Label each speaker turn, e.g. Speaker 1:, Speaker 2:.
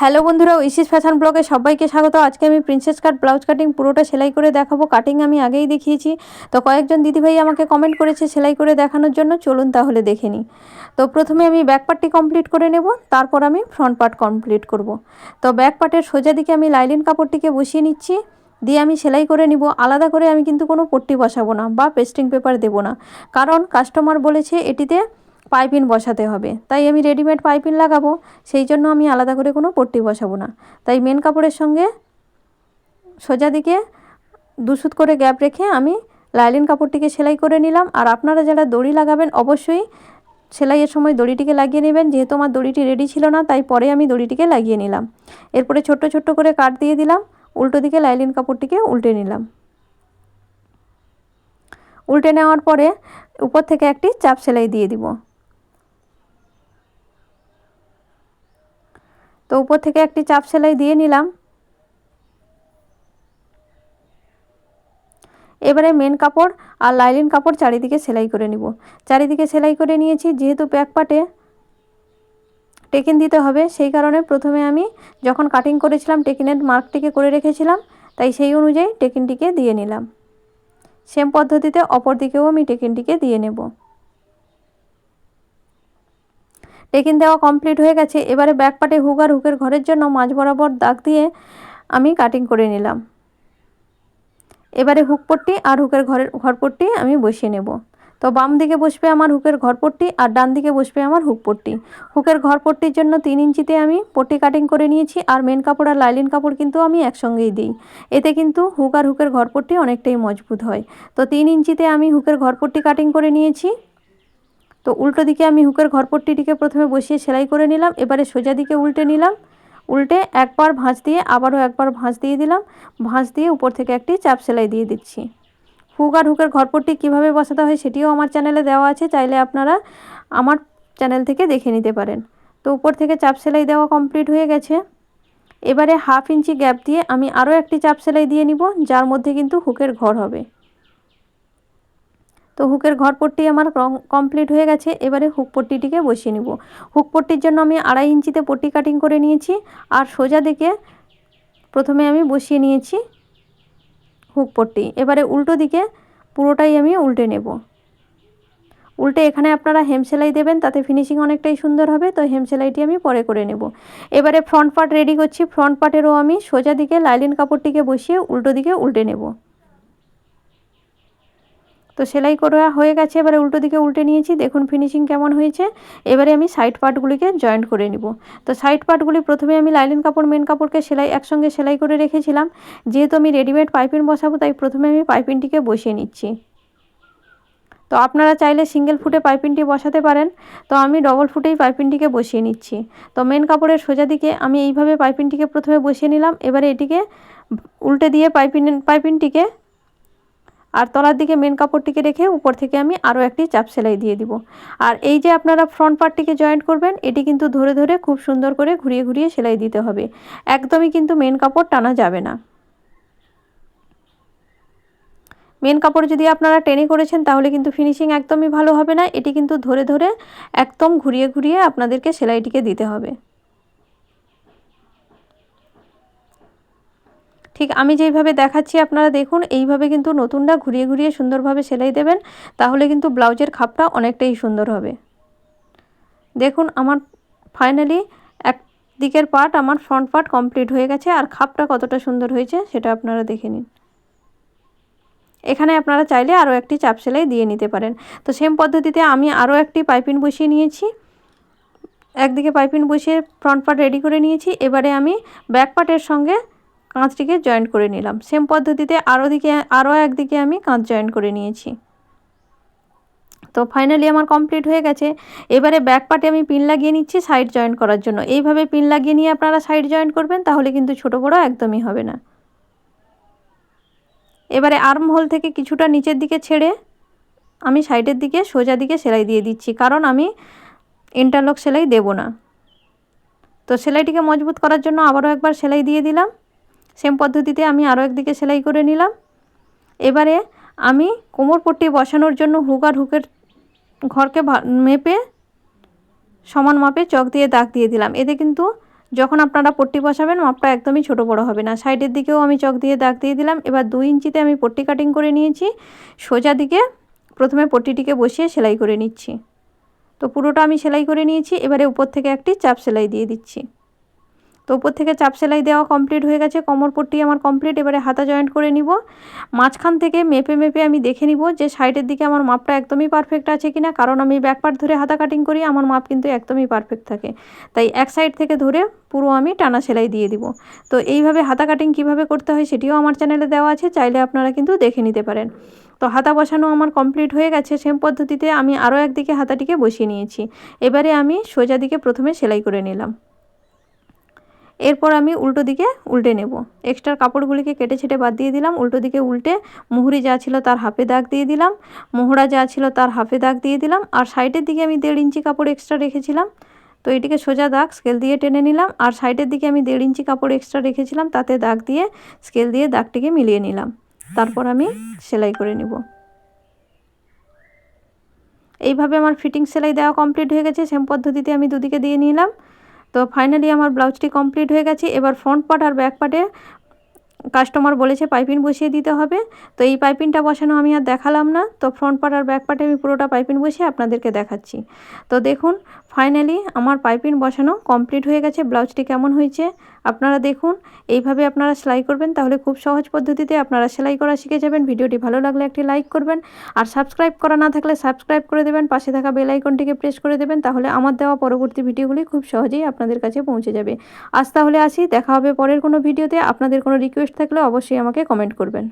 Speaker 1: Hello বন্ধুরা ইসিস fashion ব্লগে সবাইকে স্বাগত। আজকে আমি প্রিন্সেস কাট ব্লাউজ কাটিং পুরোটা সেলাই করে দেখাবো। কাটিং আমি আগেই দেখিয়েছি। তো কয়েকজন দিদিভাই আমাকে কমেন্ট করেছে সেলাই করে দেখানোর জন্য। চলুন তাহলে দেখে নিই। তো প্রথমে আমি ব্যাক পার্টটি কমপ্লিট করে নেব। তারপর আমি ফ্রন্ট পার্ট কমপ্লিট করব। তো ব্যাক পার্টের সোজা দিকে আমি লাইলিন কাপড়টিকে বসিয়ে নিচ্ছি। দিয়ে আমি সেলাই করে নিব। আলাদা করে আমি কিন্তু কোনো পট্টি বসাবো না বা পেস্টিং পেপার দেবো না। কারণ কাস্টমার বলেছে এটিতে পাইপিন বসাতে হবে। তাই আমি রেডিমেড পাইপিন লাগাবো, সেই জন্য আমি আলাদা করে কোনো পট্টি বসাবো না। তাই মেন কাপড়ের সঙ্গে সোজা দিকে দুসুত করে গ্যাপ রেখে আমি লাইলিন কাপড়টিকে সেলাই করে নিলাম। আর আপনারা যারা দড়ি লাগাবেন, অবশ্যই সেলাইয়ের সময় দড়িটিকে লাগিয়ে নেবেন। যেহেতু আমার দড়িটি রেডি ছিল না, তাই পরে আমি দড়িটিকে লাগিয়ে নিলাম। এরপরে ছোট্ট ছোট্ট করে কাট দিয়ে দিলাম। উল্টো দিকে লাইলিন কাপড়টিকে উল্টে নিলাম। উল্টে নেওয়ার পরে উপর থেকে একটি চাপ সেলাই দিয়ে দিব। তো উপর থেকে একটি চাপ সেলাই দিয়ে নিলাম। এবারে মেন কাপড় আর লাইলিন কাপড় চারিদিকে সেলাই করে নিব। চারিদিকে সেলাই করে নিয়েছি, যেহেতু ব্যাক পাটে টেকিন দিতে হবে, সেই কারণে প্রথমে আমি যখন কাটিং করেছিলাম টেকিনের মার্কটিকে করে রেখেছিলাম, তাই সেই অনুযায়ী টেকিনটিকে দিয়ে নিলাম। সেম পদ্ধতিতে অপর দিকেও আমি টেকিনটিকে দিয়ে নেব। টেকিন দেওয়া কমপ্লিট হয়ে গেছে। এবারে ব্যাক পাটে হুক আর হুকের ঘরের জন্য মাঝ বরাবর দাগ দিয়ে আমি কাটিং করে নিলাম। এবারে হুক পট্টি আর হুকের ঘরের ঘরপট্টি আমি বসিয়ে নেব। তো বাম দিকে বসবে আমার হুকের ঘরপট্টি আর ডান দিকে বসবে আমার হুক পট্টি। হুকের ঘরপট্টির জন্য তিন ইঞ্চিতে আমি পট্টি কাটিং করে নিয়েছি আর মেন কাপড় আর লাইলিন কাপড় কিন্তু আমি একসঙ্গেই দিই। এতে কিন্তু হুক আর হুকের ঘরপট্টি অনেকটাই মজবুত হয়। তো তিন ইঞ্চিতে আমি হুকের ঘরপট্টি কাটিং করে নিয়েছি। তো উল্টো দিকে আমি হুকের ঘরপট্টিটিকে প্রথমে বসিয়ে সেলাই করে নিলাম, এবারে সোজা দিকে উল্টে নিলাম। উল্টে একবার ভাঁজ দিয়ে, আবারও একবার ভাঁজ দিয়ে দিলাম। ভাঁজ দিয়ে উপর থেকে একটি চাপ সেলাই দিয়ে দিচ্ছি। হুক আর হুকের ঘরপট্টি কীভাবে বসাতে হয় সেটিও আমার চ্যানেলে দেওয়া আছে, চাইলে আপনারা আমার চ্যানেল থেকে দেখে নিতে পারেন। তো উপর থেকে চাপ সেলাই দেওয়া কমপ্লিট হয়ে গেছে। এবারে হাফ ইঞ্চি গ্যাপ দিয়ে আমি আরও একটি চাপ সেলাই দিয়ে নিব, যার মধ্যে কিন্তু হুকের ঘর হবে। তো হুকের ঘর পট্টি আমার কমপ্লিট হয়ে গেছে, এবারে হুক পট্টিটিকে বসিয়ে নিব। হুক পট্টির জন্য আমি আড়াই ইঞ্চিতে পট্টি কাটিং করে নিয়েছি, আর সোজা দিকে প্রথমে আমি বসিয়ে নিয়েছি হুক পট্টি। এবারে উল্টো দিকে পুরোটাই আমি উল্টে নেব। উল্টে এখানে আপনারা হেম সেলাই দেবেন, তাতে ফিনিশিং অনেকটাই সুন্দর হবে, তো হেম সেলাইটি আমি পরে করে নেব। এবারে ফ্রন্ট পার্ট রেডি করছি ফ্রন্ট পার্টেরও আমি সোজা দিকে লাইলিন কাপড়টিকে বসিয়ে উল্টো দিকে উল্টে নেব। তো সেলাই করা হয়ে গেছে, এবারে উল্টো দিকে উল্টে নিয়েছি, দেখুন ফিনিশিং কেমন হয়েছে। এবারে আমি সাইড পার্টগুলিকে জয়েন্ট করে নিব। তো সাইড পার্টগুলি প্রথমে আমি লাইলিন কাপড় মেন কাপড়কে সেলাই, একসঙ্গে সেলাই করে রেখেছিলাম। যেহেতু আমি রেডিমেড পাইপিন বসাবো, তাই প্রথমে আমি পাইপিনটিকে বসিয়ে নিচ্ছি। তো আপনারা চাইলে সিঙ্গেল ফুটে পাইপিনটি বসাতে পারেন। তো আমি ডবল ফুটেই পাইপিনটিকে বসিয়ে নিচ্ছি। তো মেন কাপড়ের সোজা দিকে আমি এইভাবে পাইপিনটিকে প্রথমে বসিয়ে নিলাম। এবারে এটিকে উল্টে দিয়ে পাইপিন পাইপিনটিকে আর তলার দিকে মেন কাপড়টিকে রেখে উপর থেকে আমি আরও একটি চাপ সেলাই দিয়ে দিব। আর এই যে আপনারা ফ্রন্ট পার্টটিকে জয়েন্ট করবেন, এটি কিন্তু ধরে ধরে খুব সুন্দর করে ঘুরিয়ে ঘুরিয়ে সেলাই দিতে হবে। একদমই কিন্তু মেন কাপড় টানা যাবে না। মেন কাপড় যদি আপনারা টেনে করেছেন, তাহলে কিন্তু ফিনিশিং একদমই ভালো হবে না। এটি কিন্তু ধরে ধরে একদম ঘুরিয়ে ঘুরিয়ে আপনাদেরকে সেলাইটিকে দিতে হবে। ঠিক আমি যেইভাবে দেখাচ্ছি আপনারা দেখুন, এইভাবে কিন্তু নতুনটা ঘুরিয়ে ঘুরিয়ে সুন্দরভাবে সেলাই দেবেন, তাহলে কিন্তু ব্লাউজের খাপটা অনেকটাই সুন্দর হবে। দেখুন, আমার ফাইনালি এক দিকের পার্ট আমার ফ্রন্ট পার্ট কমপ্লিট হয়ে গেছে, আর খাপটা কতটা সুন্দর হয়েছে সেটা আপনারা দেখে নিন। এখানে আপনারা চাইলে আরও একটি চাপ সেলাই দিয়ে নিতে পারেন। তো সেম পদ্ধতিতে আমি আরও একটি পাইপিন বসিয়ে নিয়েছি। একদিকে পাইপিন বসিয়ে ফ্রন্ট পার্ট রেডি করে নিয়েছি। এবারে আমি ব্যাক পার্টের সঙ্গে কাঁচটিকে জয়েন্ট করে নিলাম। সেম পদ্ধতিতে আরও দিকে আরও একদিকে আমি কাঁচ জয়েন্ট করে নিয়েছি। তো ফাইনালি আমার কমপ্লিট হয়ে গেছে। এবারে ব্যাক পার্টে আমি পিন লাগিয়ে নিচ্ছি সাইড জয়েন্ট করার জন্য। এইভাবে পিন লাগিয়ে নিয়ে আপনারা সাইড জয়েন্ট করবেন, তাহলে কিন্তু ছোট বড় একদমই হবে না। এবারে আর্ম হোল থেকে কিছুটা নিচের দিকে ছেড়ে আমি সাইডের দিকে সোজা দিকে সেলাই দিয়ে দিচ্ছি, কারণ আমি ইন্টারলক সেলাই দেব না। তো সেলাইটিকে মজবুত করার জন্য আবারও একবার সেলাই দিয়ে দিলাম। সেম পদ্ধতিতে আমি আরও একদিকে সেলাই করে নিলাম। এবারে আমি কোমর পট্টি বসানোর জন্য হুক আর হুকের ঘরকে মেপে, সমান মাপে চক দিয়ে দাগ দিয়ে দিলাম। এতে কিন্তু যখন আপনারা পট্টি বসাবেন, মাপটা একদমই ছোট বড় হবে না। সাইডের দিকেও আমি চক দিয়ে দাগ দিয়ে দিলাম। এবার দুই ইঞ্চিতে আমি পট্টি কাটিং করে নিয়েছি। সোজা দিকে প্রথমে পট্টিটিকে বসিয়ে সেলাই করে নিচ্ছি। তো পুরোটা আমি সেলাই করে নিয়েছি। এবারে উপর থেকে একটি চাপ সেলাই দিয়ে দিচ্ছি। তো উপর থেকে চাপ সেলাই দেওয়া কমপ্লিট হয়ে গেছে, কোমর পট্টি আমার কমপ্লিট এবারে হাতা জয়েন্ট করে নিব। মাঝখান থেকে মেপে মেপে আমি দেখে নিব যে সাইডের দিকে আমার মাপটা একদমই পারফেক্ট আছে কিনা, কারণ আমি ব্যাক পার্ট ধরে হাতা কাটিং করি, আমার মাপ কিন্তু একদমই পারফেক্ট থাকে। তাই এক সাইড থেকে ধরে পুরো আমি টানা সেলাই দিয়ে দিব। তো এইভাবে হাতা কাটিং কীভাবে করতে হয় সেটিও আমার চ্যানেলে দেওয়া আছে, চাইলে আপনারা কিন্তু দেখে নিতে পারেন। তো হাতা বসানো আমার কমপ্লিট হয়ে গেছে সেম পদ্ধতিতে আমি আরও একদিকে হাতাটিকে বসিয়ে নিয়েছি। এবারে আমি সোজা দিকে প্রথমে সেলাই করে নিলাম। এরপর আমি উল্টো দিকে উল্টে নেব। এক্সট্রা কাপড়গুলিকে কেটে ছেটে বাদ দিয়ে দিলাম, উল্টো দিকে উল্টে মুহুরি যা ছিল তার হাফে দাগ দিয়ে দিলাম, মোহরা যা ছিল তার হাফে দাগ দিয়ে দিলাম, আর সাইডের দিকে আমি দেড় ইঞ্চি কাপড় এক্সট্রা রেখেছিলাম। তো এটিকে সোজা দাগ স্কেল দিয়ে টেনে নিলাম, আর সাইডের দিকে আমি দেড় ইঞ্চি কাপড় এক্সট্রা রেখেছিলাম, তাতে দাগ দিয়ে স্কেল দিয়ে দাগটিকে মিলিয়ে নিলাম। তারপর আমি সেলাই করে নিব। এইভাবে আমার ফিটিং সেলাই দেওয়া কমপ্লিট হয়ে গেছে সেম পদ্ধতিতে আমি দুদিকে দিয়ে নিলাম। তো ফাইনালি আমার ব্লাউজটি কমপ্লিট হয়ে গেছে। এবার ফ্রন্ট পার্ট আর ব্যাক পার্টে কাস্টমার বলেছে পাইপিন বসিয়ে দিতে হবে। তো এই পাইপিনটা বসানো আমি আর দেখালাম না। তো ফ্রন্ট পার্ট আর ব্যাক পার্টে আমি পুরোটা পাইপিন বসিয়ে আপনাদেরকে দেখাচ্ছি। তো দেখুন ফাইনালি আমার পাইপিং বসানো কমপ্লিট হয়ে গেছে, ব্লাউজটি কেমন হয়েছে আপনারা দেখুন। এইভাবে আপনারা সেলাই করবেন, তাহলে খুব সহজ পদ্ধতিতে আপনারা সেলাই করা শিখে যাবেন। ভিডিওটি ভালো লাগলে একটি লাইক করবেন, আর সাবস্ক্রাইব করা না থাকলে সাবস্ক্রাইব করে দেবেন, পাশে থাকা বেল আইকনটিকে প্রেস করে দেবেন, তাহলে আমার দেওয়া পরবর্তী ভিডিওগুলি খুব সহজেই আপনাদের কাছে পৌঁছে যাবে। আজ তাহলে আসি, দেখা হবে পরের কোনো ভিডিওতে। আপনাদের কোনো রিকোয়েস্ট থাকলে অবশ্যই আমাকে কমেন্ট করবেন।